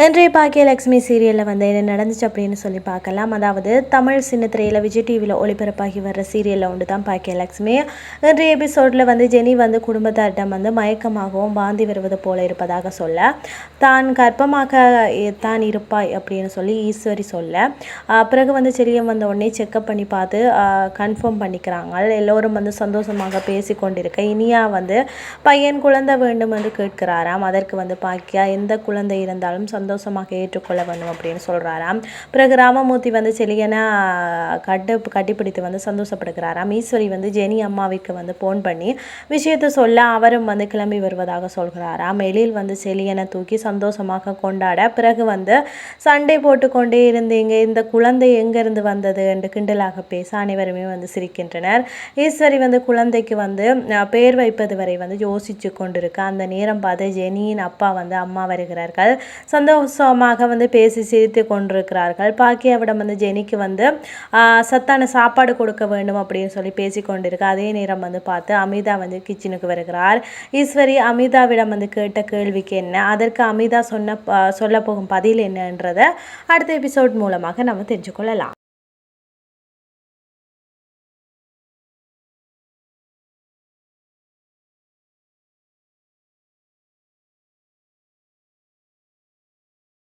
இன்றைய பாக்கியலட்சுமி சீரியலில் வந்து என்ன நடந்துச்சு அப்படின்னு சொல்லி பார்க்கலாம். அதாவது தமிழ் சின்னத்திரையில் விஜய் டிவியில் ஒளிபரப்பாகி வர்ற சீரியலில் ஒன்று தான் பாக்கியலட்சுமி இன்றைய எபிசோடில் வந்து ஜெனி வந்து குடும்பத்தாரிடம் வந்து மயக்கமாகவும் வாந்தி வருவது போல இருப்பதாக சொல்ல தான் கர்ப்பமாக தான் இருப்பாய் அப்படின்னு சொல்லி ஈஸ்வரி சொல்ல பிறகு வந்து செல்லியம் வந்த உடனே செக்கப் பண்ணி பார்த்து கன்ஃபார்ம் பண்ணிக்கிறாங்க எல்லோரும் வந்து சந்தோஷமாக பேசி கொண்டிருக்க இனியா வந்து பையன் குழந்தை வேண்டும் என்று கேட்கிறாராம். அதற்கு வந்து பாக்கியா எந்த குழந்தை இருந்தாலும் சந்தோஷமாக ஏற்றுக்கொள்ள வேண்டும் அப்படின்னு சொல்கிறாராம் பிறகு ராமமூர்த்தி வந்து செலியனை கட்டு கட்டிப்பிடித்து வந்து சந்தோஷப்படுகிறாராம். ஈஸ்வரி வந்து ஜெனி அம்மாவிற்கு வந்து ஃபோன் பண்ணி விஷயத்தை சொல்ல அவரும் வந்து கிளம்பி வருவதாக சொல்கிறாராம். எழில் வந்து செலியனை தூக்கி சந்தோஷமாக கொண்டாட பிறகு வந்து சண்டை போட்டுக்கொண்டே இருந்தீங்க இந்த குழந்தை எங்கேருந்து வந்தது என்று கிண்டலாக பேச அனைவருமே வந்து சிரிக்கின்றனர். ஈஸ்வரி வந்து குழந்தைக்கு வந்து பேர் வைப்பது வரை வந்து யோசிச்சு கொண்டிருக்க அந்த நேரம் பார்த்து ஜெனியின் அப்பா வந்து அம்மா வருகிறார்கள். சந்தோஷ சந்தோஷமாக வந்து பேசி சிரித்து கொண்டிருக்கிறார்கள். பாக்கியாவிடம் வந்து ஜெனிக்கு வந்து சத்தான சாப்பாடு கொடுக்க வேண்டும் அப்படின்னு சொல்லி பேசி கொண்டிருக்க அதே நேரம் வந்து பார்த்து அமிதா வந்து கிச்சனுக்கு வருகிறார். ஈஸ்வரி அமிதாவிடம் வந்து கேட்ட கேள்விக்கு என்ன? அதற்கு அமிதா சொன்ன சொல்ல போகும் பதில் என்னன்றதை அடுத்த எபிசோட் மூலமாக நம்ம தெரிஞ்சுக்கொள்ளலாம்